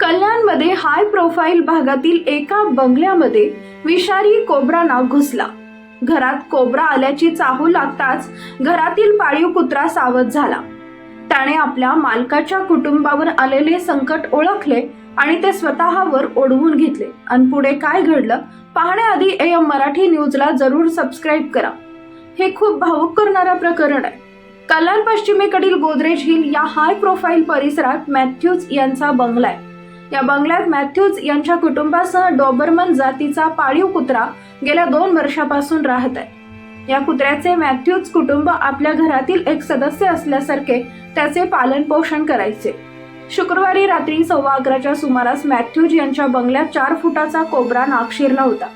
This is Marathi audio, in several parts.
कल्याणमध्ये हाय प्रोफाईल भागातील एका बंगल्यामध्ये विषारी कोब्राना घुसला. घरात कोब्रा आल्याची चाहू लागताच घरातील पाळीव कुत्रा सावध झाला. त्याने आपल्या मालकाच्या कुटुंबावर आलेले संकट ओळखले आणि ते स्वतःवर ओढवून घेतले. आणि पुढे काय घडलं? पाहण्याआधी ए एम मराठी न्यूजला जरूर सबस्क्राईब करा. हे खूप भावुक करणारं प्रकरण आहे. कल्याण पश्चिमेकडील गोदरेज हिल या हाय प्रोफाईल परिसरात मॅथ्यूज यांचा बंगला आहे. या बंगल्यात मॅथ्यूज यांच्या कुटुंबासह डॉबरमन जातीचा पाळीव कुत्रा गेल्या दोन वर्षापासून राहत आहे. या कुत्र्याचे मॅथ्यूज कुटुंब आपल्या घरातील एक सदस्य असल्यासारखे त्याचे पालन पोषण करायचे. शुक्रवारी रात्री सव्वा अकराच्या सुमारास मॅथ्यूज यांच्या बंगल्यात चार फुटाचा कोबरा नागशिरला होता.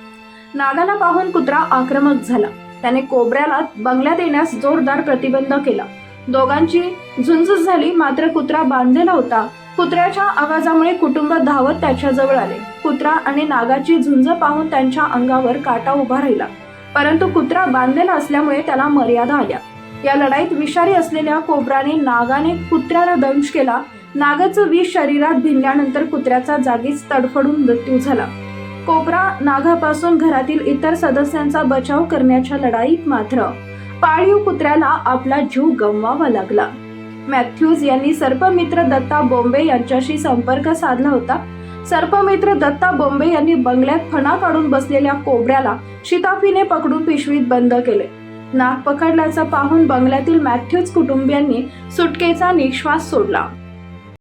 नागाला पाहून कुत्रा आक्रमक झाला. त्याने कोबऱ्याला बंगल्यात येण्यास जोरदार प्रतिबंध केला. दोघांची झुंज झाली मात्र कुत्रा बांधलेला होता. कुत्र्याच्या आवाजामुळे कुटुंब धावत त्याच्याजवळ आले. कुत्रा आणि नागाची झुंज पाहून त्यांच्या अंगावर काटा उभा राहिला. परंतु कुत्रा बांधलेला असल्यामुळे त्याला मर्यादा आल्या. या लढाईत विषारी असलेल्या कोबराने नागाने कुत्र्याला दंश केला. नागाचं विष शरीरात भिनल्यानंतर कुत्र्याचा जागीच तडफडून मृत्यू झाला. कोबरा नागापासून घरातील इतर सदस्यांचा बचाव करण्याच्या लढाईत मात्र पाळीव कुत्र्याला आपला जीव गमवावा लागला. मॅथ्यूज यांनी सर्पमित्र दत्ता बोंबे यांच्याशी संपर्क साधला होता. सर्पमित्र दत्ता बोंबे यांनी बंगल्यात फणा काढून बसलेल्या कोबऱ्याला शिताफीने पकडून पिशवीत बंद केले. नाक पकडल्याचं पाहून बंगल्यातील मॅथ्यूज कुटुंबियांनी सुटकेचा निश्वास सोडला.